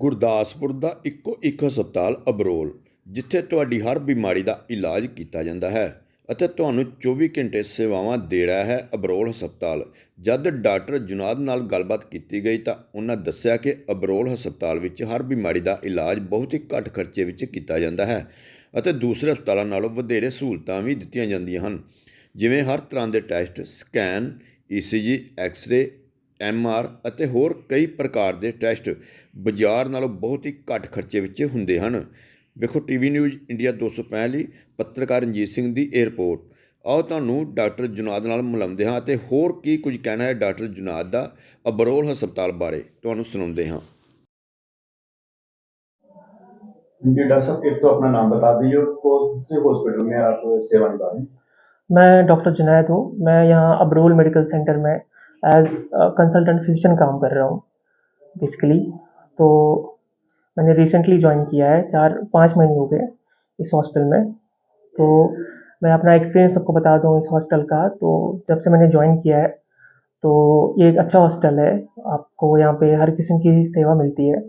ਗੁਰਦਾਸਪੁਰ ਦਾ ਇੱਕੋ ਇੱਕ ਹਸਪਤਾਲ ਅਬਰੋਲ, ਜਿੱਥੇ ਤੁਹਾਡੀ ਹਰ ਬਿਮਾਰੀ ਦਾ ਇਲਾਜ ਕੀਤਾ ਜਾਂਦਾ ਹੈ ਅਤੇ ਤੁਹਾਨੂੰ 24 ਘੰਟੇ ਸੇਵਾਵਾਂ ਦੇ ਰਿਹਾ ਹੈ ਅਬਰੋਲ ਹਸਪਤਾਲ। ਜਦ ਡਾਕਟਰ ਜੁਨਾਦ ਨਾਲ ਗੱਲਬਾਤ ਕੀਤੀ ਗਈ ਤਾਂ ਉਹਨਾਂ ਦੱਸਿਆ ਕਿ ਅਬਰੋਲ ਹਸਪਤਾਲ ਵਿੱਚ ਹਰ ਬਿਮਾਰੀ ਦਾ ਇਲਾਜ ਬਹੁਤ ਹੀ ਘੱਟ ਖਰਚੇ ਵਿੱਚ ਕੀਤਾ ਜਾਂਦਾ ਹੈ ਅਤੇ ਦੂਸਰੇ ਹਸਪਤਾਲਾਂ ਨਾਲੋਂ ਵਧੇਰੇ ਸਹੂਲਤਾਂ ਵੀ ਦਿੱਤੀਆਂ ਜਾਂਦੀਆਂ ਹਨ। ਜਿਵੇਂ ਹਰ ਤਰ੍ਹਾਂ ਦੇ test, scan ECG X ray MR ਅਤੇ ਹੋਰ ਕਈ ਪ੍ਰਕਾਰ ਦੇ ਟੈਸਟ ਬਾਜ਼ਾਰ ਨਾਲੋਂ ਬਹੁਤ ਹੀ ਘੱਟ ਖਰਚੇ ਵਿੱਚ ਹੁੰਦੇ ਹਨ ਵੇਖੋ ਟੀਵੀ ਨਿਊਜ਼ ਇੰਡੀਆ 265 ਲਈ ਪੱਤਰਕਾਰ ਰਣਜੀਤ ਸਿੰਘ ਦੀ ਇਹ ਰਿਪੋਰਟ ਆਓ ਤੁਹਾਨੂੰ ਡਾਕਟਰ ਜੁਨਾਦ ਨਾਲ ਮਿਲਾਉਂਦੇ ਹਾਂ ਅਤੇ ਹੋਰ ਕੀ ਕੁਝ ਕਹਿਣਾ ਹੈ ਡਾਕਟਰ ਜੁਨਾਦ ਦਾ ਅਬਰੋਲ ਹਸਪਤਾਲ ਬਾਰੇ ਤੁਹਾਨੂੰ ਸੁਣਾਉਂਦੇ ਹਾਂ जी डॉक्टर साहब एक तो अपना नाम बता दीजिए और कौन से हॉस्पिटल में आप सेवा निभा रहे हैं मैं डॉक्टर जुनैद हूँ मैं यहाँ अबरोल मेडिकल सेंटर में as consultant physician काम कर रहा हूँ बेसिकली तो मैंने रिसेंटली ज्वाइन किया है चार पाँच महीने हो गए इस हॉस्टल में। तो मैं अपना एक्सपीरियंस सबको बता दूँ इस हॉस्टल का। तो जब से मैंने ज्वाइन किया है तो ये एक अच्छा हॉस्टल है। आपको यहाँ पे हर किस्म की सेवा मिलती है।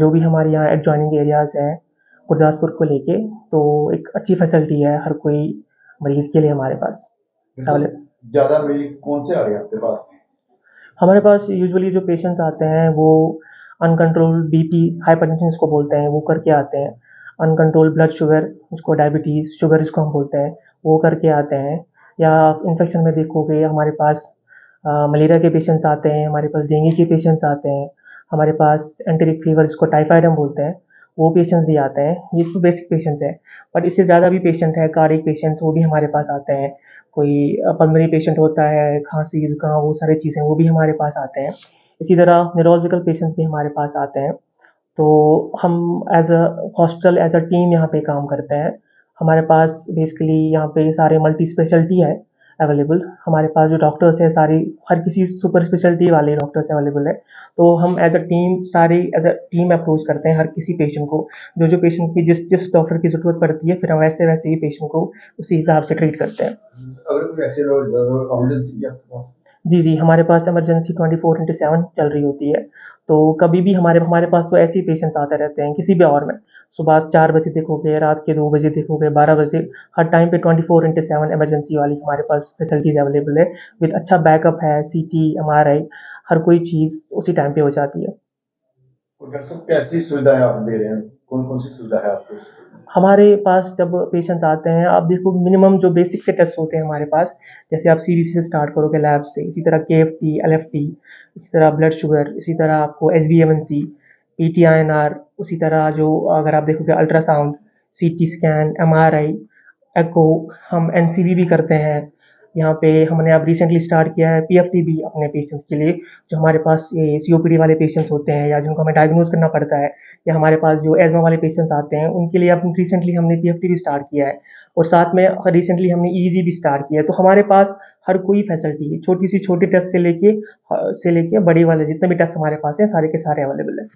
जो भी हमारे यहाँ एडजॉइनिंग एरियाज़ हैं गुरदासपुर को लेके तो एक अच्छी फैसिलिटी है हर कोई मरीज़ के लिए हमारे पास। ज़्यादा मरीज़ कौन से आ रहे हैं आपके पास? हमारे पास यूजुअली जो पेशेंट्स आते हैं, वो अनकंट्रोल्ड बीपी हाइपरटेंशन इसको बोलते हैं, वो करके आते हैं। अनकंट्रोल्ड ब्लड शुगर इसको डायबिटीज़ शुगर इसको हम बोलते हैं, वो करके आते हैं। या इन्फेक्शन में देखोगे, हमारे पास मलेरिया के पेशेंट्स आते हैं, हमारे पास डेंगू के पेशेंट्स आते हैं, हमारे पास एंटेरिक फीवर इसको टाइफाइड हम बोलते हैं। वो पेशेंट्स भी आते हैं, ये तो बेसिक पेशेंट्स हैं बट इससे ज़्यादा भी पेशेंट है कार्डिक पेशेंट्स वो भी हमारे पास आते हैं। कोई पल्मोनरी पेशेंट होता है, खांसी, जुकाम, वो सारी चीज़ें वो भी हमारे पास आते हैं। इसी तरह न्यूरोलॉजिकल पेशेंट्स भी हमारे पास आते हैं। तो हम as a hospital as a team यहाँ पे काम करते हैं। हमारे पास बेसिकली यहाँ पे सारे मल्टी स्पेशलिटी है। अवेलेबल हमारे पास जो डॉक्टर्स हैं, सारी, हर किसी सुपर स्पेशलिटी वाले डॉक्टर्स अवेलेबल है। तो हम एज अ टीम सारी एज अ टीम अप्रोच करते हैं हर किसी पेशेंट को। जो जो पेशेंट की जिस जिस डॉक्टर की ज़रूरत पड़ती है, फिर हम वैसे वैसे ही पेशेंट को उसी हिसाब से ट्रीट करते हैं। जी जी, हमारे पास emergency twenty four into seven चल रही होती है। तो कभी भी हमारे हमारे पास तो ऐसे ही पेशेंट्स आते रहते हैं, किसी भी आवर में। सुबह चार बजे देखोगे, रात के दो बजे देखोगे, बारह बजे, हर टाइम पे twenty four into seven emergency वाली हमारे पास फैसिलिटीज़ अवेलेबल है। विद अच्छा बैकअप है C T M R I हर कोई चीज़ उसी टाइम पे हो जाती है। और डॉक्टर साहब कैसी आप दे रहे हैं? कौन कौन सी सुविधा है आपको हमारे पास जब पेशेंट्स आते हैं, आप देखो मिनिमम जो बेसिक से टेस्ट होते हैं हमारे पास, जैसे आप सी से स्टार्ट करोगे लैब से, इसी तरह के F T L F T इसी तरह ब्लड शुगर इसी तरह आपको S B M N C P T I N R उसी तरह जो अगर आप देखोगे ultrasound C T scan M R I echo हम एन सी बी भी करते हैं। यहाँ पे हमने अब रिसेंटली स्टार्ट किया है पी एफ़ टी भी अपने पेशेंट्स के लिए, जो हमारे पास ये सी ओ पी डी वाले पेशेंट्स होते हैं या जिनको हमें डायग्नोज करना पड़ता है, या हमारे पास जो एजमा वाले पेशेंट्स आते हैं, उनके लिए अब रिसेंटली हमने पी एफ़ टी भी स्टार्ट किया है। और साथ में रिसेंटली हमने ई जी भी स्टार्ट किया है। तो हमारे पास हर कोई फैसिलिटी है, छोटी सी छोटी टेस्ट से लेके से लेके बड़े वाले जितने भी टेस्ट हमारे पास हैं, सारे के सारे अवेलेबल है।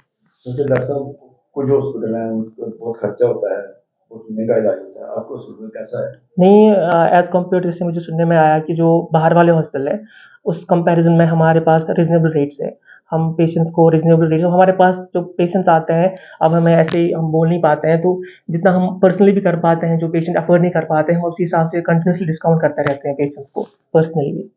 साहब, कुछ हॉस्पिटल हैं बहुत खर्चा होता है, बहुत महँगा इलाज आपका कैसा है? नहीं एज़ कंपेयर जैसे मुझे सुनने में आया कि जो बाहर वाले हॉस्पिटल है, उस कंपैरिजन में हमारे पास रिजनेबल रेट्स है। हम पेशेंट्स को रिजनेबल रेट हमारे पास जो पेशेंट्स आते हैं, अब हमें ऐसे ही हम बोल नहीं पाते हैं तो जितना हम पर्सनली भी कर पाते हैं, जो पेशेंट अफोर्ड नहीं कर पाते हैं उसी हिसाब से कंटिन्यूसली डिस्काउंट करते रहते हैं पेशेंट्स को पर्सनली भी।